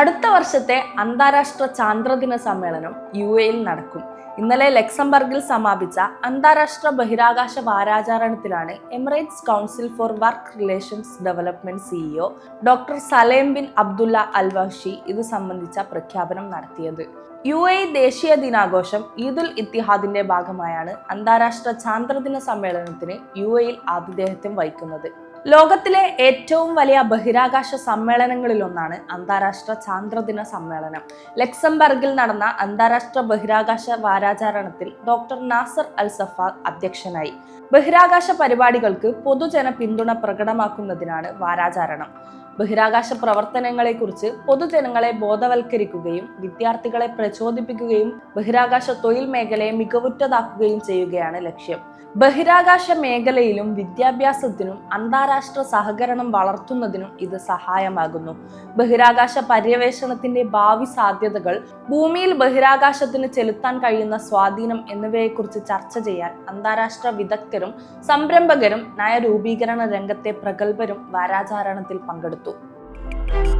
അടുത്ത വർഷത്തെ അന്താരാഷ്ട്ര ചാന്ദ്രദിന സമ്മേളനം യു എയിൽ നടക്കും. ഇന്നലെ ലക്സംബർഗിൽ സമാപിച്ച അന്താരാഷ്ട്ര ബഹിരാകാശ വാരാചരണത്തിലാണ് Emirates Council for Work Relations Development CEO doctor Salem bin Abdullah Alwashi ഇത് സംബന്ധിച്ച പ്രഖ്യാപനം നടത്തിയത്. യു എ ദേശീയ ദിനാഘോഷം ഈദുൽ ഇത്തിഹാദിന്റെ ഭാഗമായാണ് അന്താരാഷ്ട്ര ചാന്ദ്രദിന സമ്മേളനത്തിന് യു എയിൽ ആതിഥേയത്വം വഹിക്കുന്നത്. ലോകത്തിലെ ഏറ്റവും വലിയ ബഹിരാകാശ സമ്മേളനങ്ങളിലൊന്നാണ് അന്താരാഷ്ട്ര ചാന്ദ്രദിന സമ്മേളനം. ലക്സംബർഗിൽ നടന്ന അന്താരാഷ്ട്ര ബഹിരാകാശ വാരാചരണത്തിൽ ഡോക്ടർ നാസർ അൽ സഫ അധ്യക്ഷനായി. ബഹിരാകാശ പരിപാടികൾക്ക് പൊതുജന പിന്തുണ പ്രകടമാക്കുന്നതിനാണ് വാരാചരണം. ബഹിരാകാശ പ്രവർത്തനങ്ങളെക്കുറിച്ച് പൊതുജനങ്ങളെ ബോധവൽക്കരിക്കുകയും വിദ്യാർത്ഥികളെ പ്രചോദിപ്പിക്കുകയും ബഹിരാകാശ തൊഴിൽ മേഖലയെ മികവുറ്റതാക്കുകയും ചെയ്യുകയാണ് ലക്ഷ്യം. ബഹിരാകാശ മേഖലയിലും വിദ്യാഭ്യാസത്തിനും അന്താരാഷ്ട്ര സഹകരണം വളർത്തുന്നതിനും ഇത് സഹായമാകുന്നു. ബഹിരാകാശ പര്യവേഷണത്തിന്റെ ഭാവി സാധ്യതകൾ ഭൂമിയിൽ ബഹിരാകാശത്തിന് ചെലുത്താൻ കഴിയുന്ന സ്വാധീനം എന്നിവയെക്കുറിച്ച് ചർച്ച ചെയ്യാൻ അന്താരാഷ്ട്ര വിദഗ്ധരും സംരംഭകരും നയരൂപീകരണ രംഗത്തെ പ്രഗത്ഭരും വാരാചാരണത്തിൽ പങ്കെടുത്തു. Thank you